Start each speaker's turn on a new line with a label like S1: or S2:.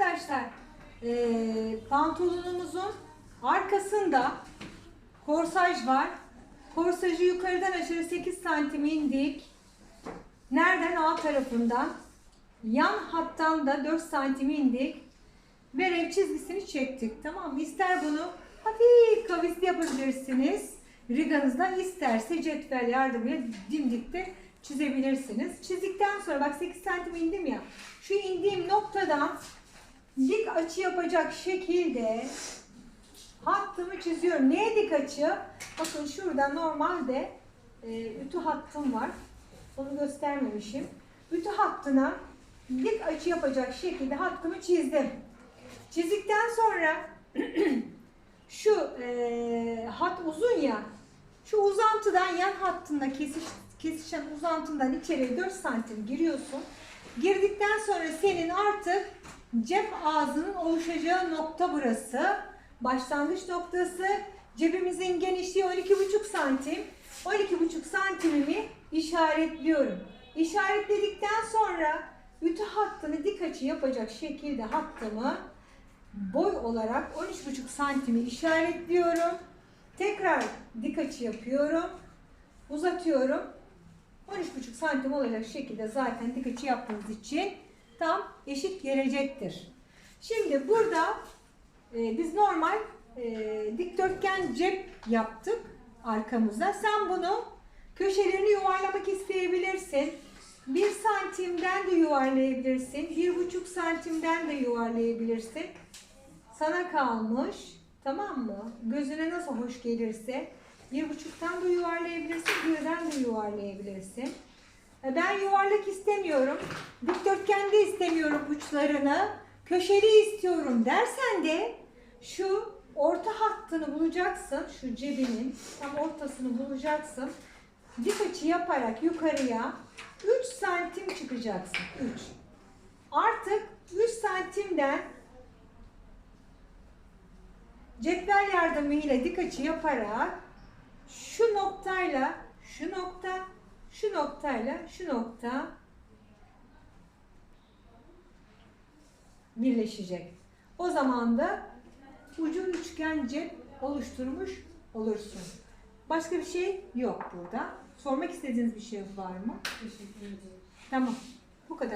S1: Arkadaşlar eee, pantolonumuzun arkasında korsaj var. Korsajı yukarıdan aşağı 8 santim indik. Nereden? Alt tarafından. Yan hattan da 4 santim indik. Ve rev çizgisini çektik. Tamam mı? İster bunu hafif kavisli yapabilirsiniz. Riganızda isterse cetvel yardımıyla dimdik de çizebilirsiniz. Çizdikten sonra bak 8 santim indim ya. Şu indiğim noktadan dik açı yapacak şekilde hattımı çiziyorum. Neye dik açı? Bakın şurada normalde e, ütü hattım var. Onu göstermemişim. Ütü hattına dik açı yapacak şekilde hattımı çizdim. Çizdikten sonra şu e, hat uzun ya. Şu uzantıdan yan hattında kesiş, kesişen uzantından içeriye 4 santim giriyorsun. Girdikten sonra senin artık cep ağzının oluşacağı nokta burası. Başlangıç noktası. Cebimizin genişliği 12,5 santim. 12,5 santimimi işaretliyorum. İşaretledikten sonra ütü hattını dik açı yapacak şekilde hattımı boy olarak 13,5 santimi işaretliyorum. Tekrar dik açı yapıyorum. Uzatıyorum. 13,5 santim olacak şekilde zaten dik açı yaptığınız için tam eşit gelecektir. Şimdi burada e, biz normal e, dikdörtgen cep yaptık arkamıza. Sen bunu köşelerini yuvarlamak isteyebilirsin. 1 santimden de yuvarlayabilirsin. 1,5 santimden de yuvarlayabilirsin. Sana kalmış. Tamam mı? Gözüne nasıl hoş gelirse. Bir buçuktan da yuvarlayabilirsin, birden de yuvarlayabilirsin. E, Ben yuvarlak istemiyorum. Dikdörtgen de istemiyorum uçlarını. Köşeli istiyorum dersen de şu orta hattını bulacaksın. Şu cebinin tam ortasını bulacaksın. Dik açı yaparak yukarıya 3 santim çıkacaksın. 3. Artık 3 santimden cetvel yardımıyla dik açı yaparak şu noktayla şu nokta, şu noktayla şu nokta birleşecek. O zaman da ucu üçgen cep oluşturmuş olursun. Başka bir şey yok burada. Sormak istediğiniz bir şey var mı?
S2: Teşekkür ederim.
S1: Tamam. Bu kadar.